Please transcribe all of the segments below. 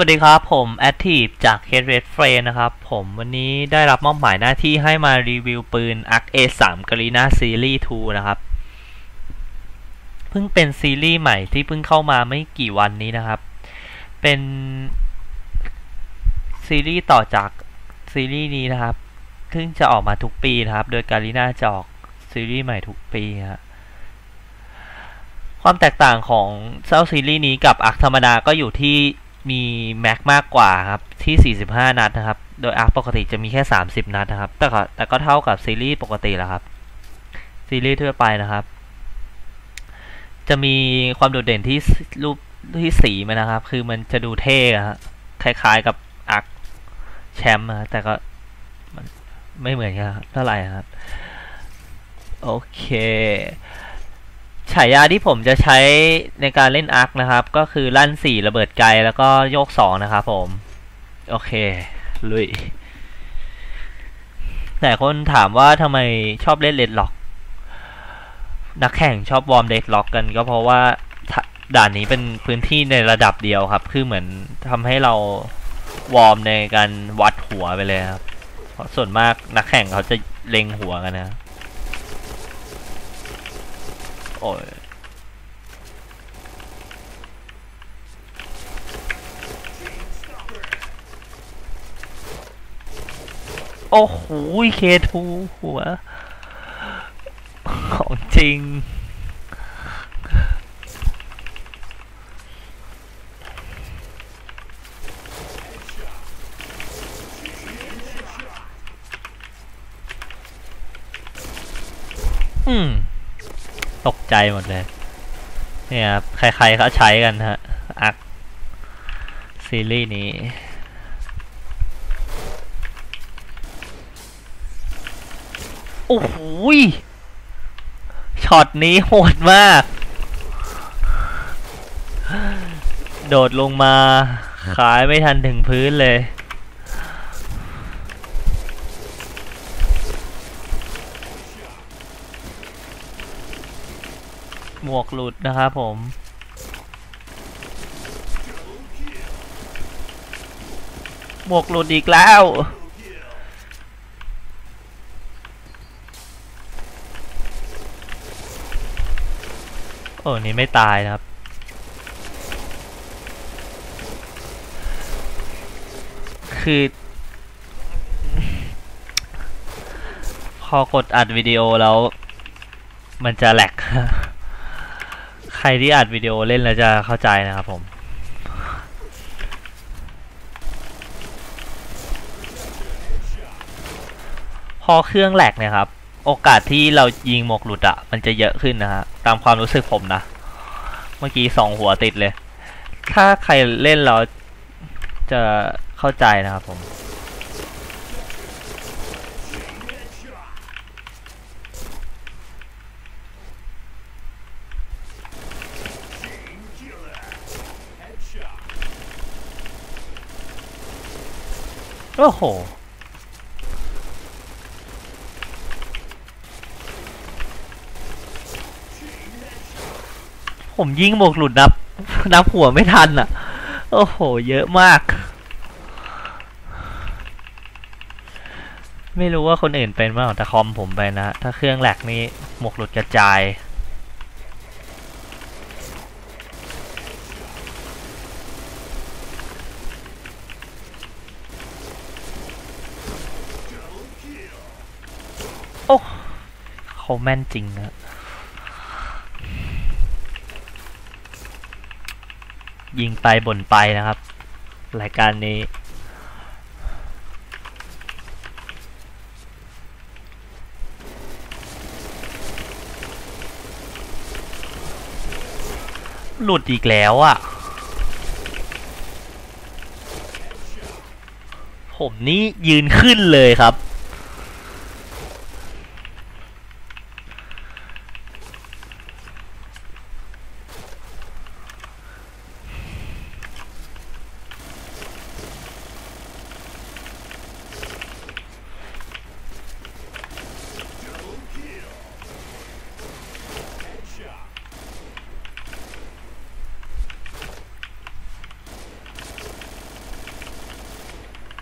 วัสดีครับ ผม Active จาก Head Red f r a m นะครับ ผมวันนี้ได้รับมอบหมายหน้าที่ให้มารีวิวปืน ARC A3 g a r i n a Series 2 นะครับ เพิ่งเป็นซีรีส์ใหม่ที่เพิ่งเข้ามาไม่กี่วันนี้นะครับ เป็น ซีรีส์ต่อจากซีรีส์นี้นะครับ ซึ่งจะออกมาทุกปีนะครับ โดย g a r i n a จะออกซีรีส์ใหม่ทุกปีฮะความแตกต่างของเจ้าซีรีส์นี้กับอาร์คธรรมดาก็อยู่ที่ มีแม็กมากกว่าครับที่ 45 นัดนะครับ โดยอาร์คปกติจะมีแค่ 30 นัดนะครับ แต่ก็แต่ก็เท่ากับซีรีส์ปกติแหละครับ ซีรีส์ทั่วไปนะครับ จะมีความโดดเด่นที่รูปที่สีมันนะครับ คือมันจะดูเท่อะฮะคล้ายๆกับอาร์คแชมป์นะแต่ก็มันไม่เหมือนกันเท่าไหร่ครับ โอเค ฉายาที่ผมจะใช้ในการเล่นอาร์คนะครับ ก็คือลั่นสี่ระเบิดไกลแล้วก็โยกสองนะครับผม โอเค ลุยแต่คนถามว่าทำไมชอบเล่นเลดล็อก นักแข่งชอบวอร์มเลดล็อกกันก็เพราะว่าถ้าด่านนี้เป็นพื้นที่ในระดับเดียวครับ คือเหมือนทำให้เราวอร์มในการวัดหัวไปเลยครับ เพราะส่วนมากนักแข่งเขาจะเล็งหัวกันนะ โอ้ยโอ้โหเคทูหัวของจริง อืม ตกใจหมดเลย เนี่ยครับใครๆเขาใช้กันฮะอักซีรีส์นี้โอ้โหช็อตนี้โหดมาก โดดลงมา ขายไม่ทันถึงพื้นเลย หมวกหลุดนะครับผม หมวกหลุดอีกแล้ว โอ้นี่ไม่ตายนะครับคือ พอกดอัดวิดีโอแล้ว มันจะแหลก ใครที่อัดวิดีโอเล่นแล้วจะเข้าใจนะครับผม พอเครื่องแหลกเนี่ยครับ โอกาสที่เรายิงหมวกหลุดอะมันจะเยอะขึ้นนะฮะ ตามความรู้สึกผมนะ เมื่อกี้สองหัวติดเลย ถ้าใครเล่นแล้วจะเข้าใจนะครับผม โอ้โห ผมยิงหมวกหลุดนับ นับหัวไม่ทันอะ โอ้โห เยอะมาก ไม่รู้ว่าคนอื่นเป็นบ้างแต่คอมผมไปนะ ถ้าเครื่องแหลกนี้หมวกหลุดกระจาย โอ้ เขาแม่นจริงนะยิงไปบ่นไปนะครับ รายการนี้ หลุดอีกแล้วอะ่ะ ผมนี่ยืนขึ้นเลยครับ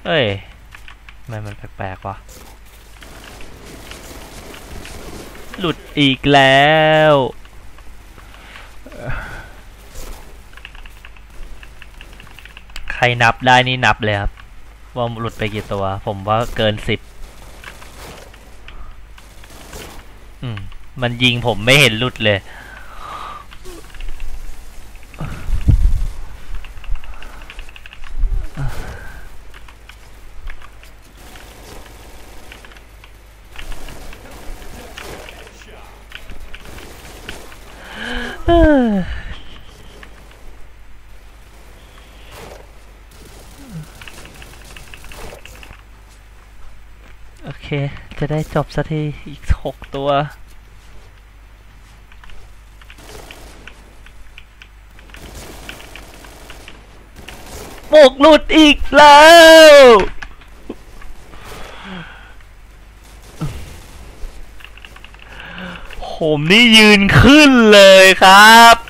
เอ้ยทำไมมันแปลกๆวะหลุดอีกแล้วใครนับได้นี่นับเลยครับ ว่าหลุดไปกี่ตัว ผมว่าเกินสิบอืมมันยิงผมไม่เห็นหลุดเลยเเค จะได้จบสักที อีกหกตัว หมกหลุดอีกแล้วผมนี่ยืนขึ้นเลยครับ